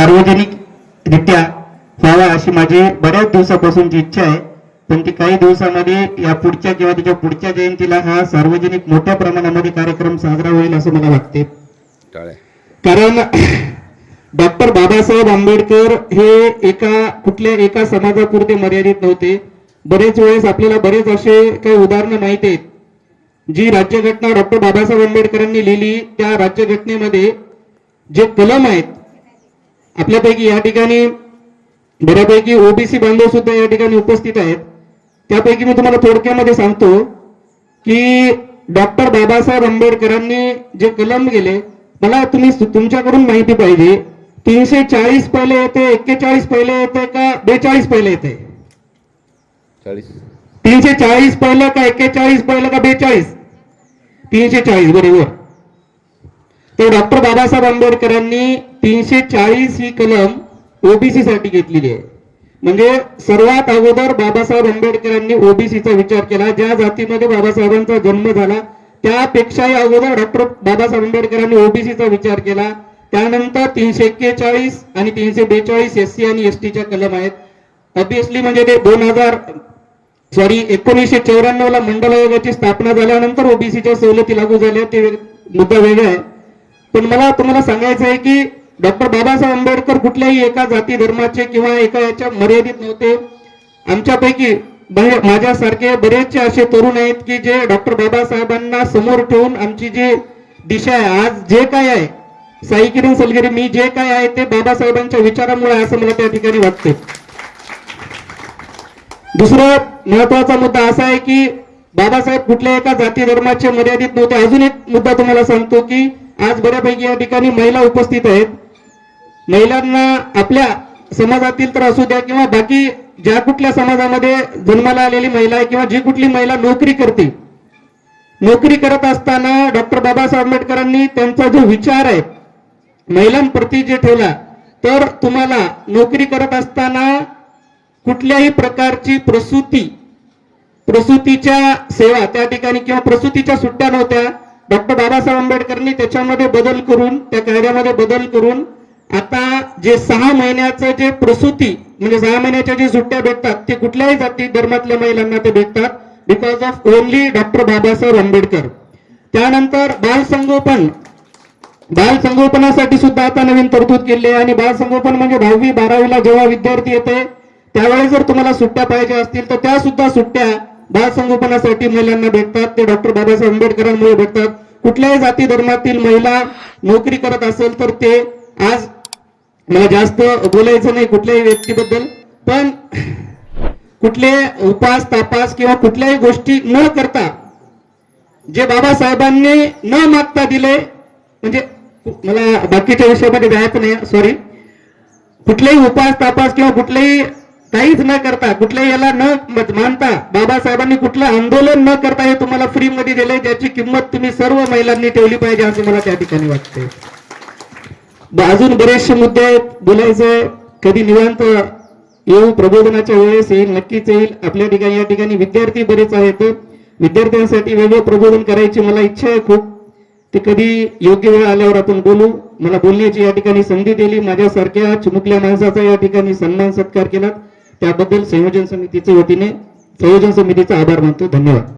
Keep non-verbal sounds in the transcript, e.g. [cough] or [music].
सार्वजनिकरित्या व्हावा अशी माझी बऱ्याच दिवसापासूनची इच्छा आहे. पण ती काही दिवसामध्ये या पुढच्या किंवा त्याच्या पुढच्या जयंतीला हा सार्वजनिक मोठ्या प्रमाणामध्ये कार्यक्रम साजरा होईल असं मला वाटते. कारण [clears throat] डॉक्टर बाबासाहेब आंबेडकर हे एका कुठल्या एका समाजापुरते मर्यादित नव्हते. बरेच वेळेस आपल्याला बरेच असे काही उदाहरणं माहिती आहेत. जी राज्यघटना डॉक्टर बाबासाहेब आंबेडकरांनी लिहिली त्या राज्यघटनेमध्ये जे कलम आहेत आपल्यापैकी या ठिकाणी बऱ्यापैकी ओबीसी बांधव सुद्धा या ठिकाणी उपस्थित आहेत. त्यापैकी मी तुम्हाला थोडक्यामध्ये सांगतो की डॉक्टर बाबासाहेब आंबेडकरांनी जे कलम गेले मला तुम्ही तुमच्याकडून माहिती पाहिजे तीनशे चाळीस पहिले येते एक्केचाळीस पहिले येते का बेचाळीस पहिले येते? तीनशे चाळीस पहिलं का एक्केचाळीस पहिलं का बेचाळीस? तीनशे चाळीस बरोबर. तर डॉक्टर बाबासाहेब आंबेडकरांनी तीनशे चाळीस ही कलम ओबीसी साठी घेतलेली आहे. म्हणजे सर्वात अगोदर बाबासाहेब आंबेडकरांनी ओबीसीचा विचार केला. ज्या जातीमध्ये बाबासाहेबांचा जन्म झाला त्यापेक्षाही अगोदर डॉक्टर बाबासाहेब आंबेडकरांनी ओबीसीचा विचार केला. त्यानंतर तीनशे एक्केचाळीस आणि तीनशे बेचाळीस एस सी आणि एसटीच्या कलम आहेत. ऑब्विसली म्हणजे ते दोन हजार सॉरी एकोणीसशे चौऱ्याण्णव ला मंडल आयोगाची स्थापना झाल्यानंतर ओबीसीच्या सवलती लागू झाल्या. ते मुद्दा वेगळा आहे. पण मला तुम्हाला सांगायचं आहे की डॉक्टर बाबासाहेब आंबेडकर कुठल्याही एका जाती धर्माचे किंवा एका याच्या मर्यादित नव्हते. आमच्यापैकी माझ्यासारखे बरेचसे असे तरुण आहेत की जे डॉक्टर बाबासाहेबांना समोर ठेवून आमची जी दिशा आहे आज जे काय आहे साई किरण सलगिरी मी जे काय आहे ते बाबासाहेबांच्या विचारामुळे असं मला त्या ठिकाणी वाटते दुसरा महत्त्वाचा मुद्दा असा आहे की बाबासाहेब कुठल्या एका जाती धर्माचे मर्यादित नव्हते. अजून एक मुद्दा तुम्हाला सांगतो की आज बऱ्यापैकी या ठिकाणी महिला उपस्थित आहेत. महिलांना आपल्या समाजातील तर असू द्या किंवा बाकी ज्या कुठल्या समाजामध्ये जन्माला आलेली महिला आहे किंवा जी कुठली महिला नोकरी करते नोकरी करत असताना डॉक्टर बाबासाहेब आंबेडकरांनी त्यांचा जो विचार आहे महिलांप्रती जे ठेवला तर तुम्हाला नोकरी करत असताना कुठल्याही प्रकारची प्रसूती प्रसूतीच्या सेवा त्या ठिकाणी किंवा प्रसूतीच्या सुट्ट्या नव्हत्या डॉक्टर बाबासाहेब आंबेडकरांनी त्याच्यामध्ये बदल करून त्या कायद्यामध्ये बदल करून आता जे सहा महिन्याचं जे प्रसूती म्हणजे सहा महिन्याच्या जे सुट्ट्या भेटतात ते कुठल्याही जाती धर्मातल्या महिलांना ते भेटतात because of only doctor Babasaheb Ambedkar. त्यानंतर बालसंगोपन बालसंगोपनासाठी बाल संगोपनासाठी सुद्धा आता नवीन तरतूद केली आहे आणि बाल संगोपन म्हणजे दहावी बारावीला जेव्हा विद्यार्थी येते त्यावेळेस जर तुम्हाला सुट्ट्या पाहिजे असतील तर त्या सुद्धा सुट्ट्या बाळ संगोपनासाठी महिलांना भेटतात. ते डॉक्टर बाबासाहेब आंबेडकरांमुळे भेटतात. कुठल्याही जाती धर्मातील महिला नोकरी करत असेल तर ते आज मला जास्त बोलायचं नाही कुठल्याही व्यक्तीबद्दल पण कुठले उपास तापास किंवा कुठल्याही गोष्टी न करता जे बाबासाहेबांनी न मागता दिले म्हणजे मला बाकीच्या विषयामध्ये जायचं नाही सॉरी कुठलेही उपास तापास किंवा कुठलेही काहीच न करता कुठल्याही याला न मानता बाबासाहेबांनी कुठलं आंदोलन न करता हे तुम्हाला फ्रीमध्ये दिले ज्याची किंमत तुम्ही सर्व महिलांनी ठेवली पाहिजे असं मला त्या ठिकाणी वाटते अजून बरेचसे मुद्दे आहेत. बोलायचे कधी निवांत येऊ प्रबोधनाच्या वेळेस येईल नक्कीच येईल. आपल्या ठिकाणी या ठिकाणी विद्यार्थी बरेच आहेत. विद्यार्थ्यांसाठी वेगळं प्रबोधन करायची मला इच्छा आहे खूप. ते कधी योग्य वेळ आल्यावर आपण बोलू. मला बोलण्याची या ठिकाणी संधी दिली. माझ्यासारख्या चिमुकल्या माणसाचा या ठिकाणी सन्मान सत्कार केला त्याबद्दल संयोजन समितीच्या वतीने संयोजन समितीचा आभार मानतो. धन्यवाद.